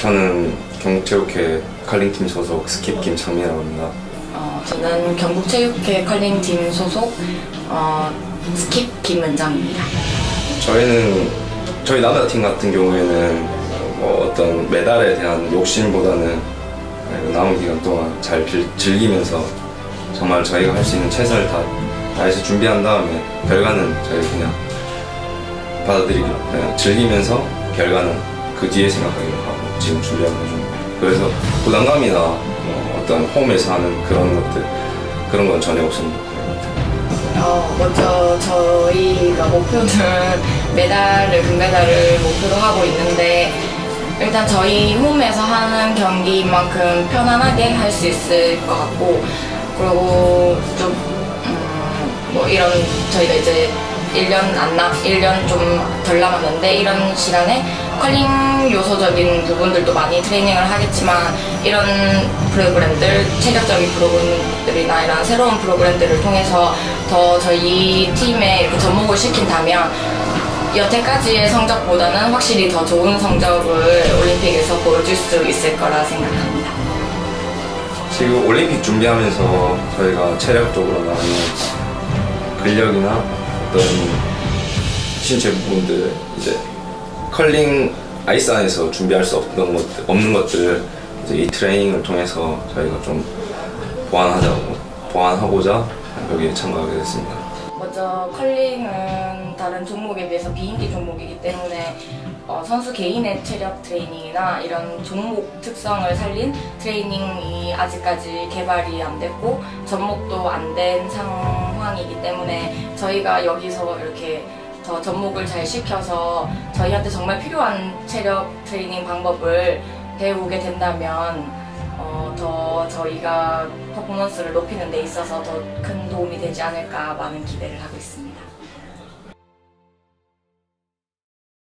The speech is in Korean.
저는 경북체육회 칼링팀 소속 스킵 김창민이라고 합니다. 어, 저는 경북체육회 컬링팀 소속 어, 스킵 김은정입니다. 저희는 저희 남자팀 같은 경우에는 뭐 어떤 메달에 대한 욕심보다는 남은 기간 동안 잘 빌- 즐기면서 정말 저희가 할 수 있는 최선을 다 다해서 준비한 다음에 결과는 저희 그냥 받아들이기로 그냥 즐기면서 결과는 그 뒤에 생각하기로 하고 지금 준비하고 있는 그래서 부담감이나 뭐 어떤 홈에서 하는 그런 것들 그런 건 전혀 없습니다. 어, 먼저 저희가 목표는 메달을 금메달을 목표로 하고 있는데 일단 저희 홈에서 하는 경기인 만큼 편안하게 할 수 있을 것 같고 그리고 좀 음, 뭐 이런 저희가 이제 1년 안 남, 1년 좀 덜 남았는데 이런 시간에 컬링 요소적인 부분들도 많이 트레이닝을 하겠지만 이런 프로그램들, 체력적인 프로그램들이나 이런 새로운 프로그램들을 통해서 더 저희 팀에 접목을 시킨다면 여태까지의 성적보다는 확실히 더 좋은 성적을 올림픽에서 보여줄 수 있을 거라 생각합니다. 지금 올림픽 준비하면서 저희가 체력적으로나 아니면 근력이나 어떤 신체 부분들 이제 컬링 아이스 안에서 준비할 수 없는 것들 없는 것들 이제 이 트레이닝을 통해서 저희가 좀 보완하자고 보완하고자 여기에 참가하게 됐습니다. 먼저 컬링은 다른 종목에 비해서 비인기 종목이기 때문에 어, 선수 개인의 체력 트레이닝이나 이런 종목 특성을 살린 트레이닝이 아직까지 개발이 안 됐고 접목도 안 된 상황이기 때문에 저희가 여기서 이렇게 더 접목을 잘 시켜서 저희한테 정말 필요한 체력 트레이닝 방법을 배우게 된다면 어, 더 저희가 퍼포먼스를 높이는 데 있어서 더 큰 도움이 되지 않을까 많은 기대를 하고 있습니다.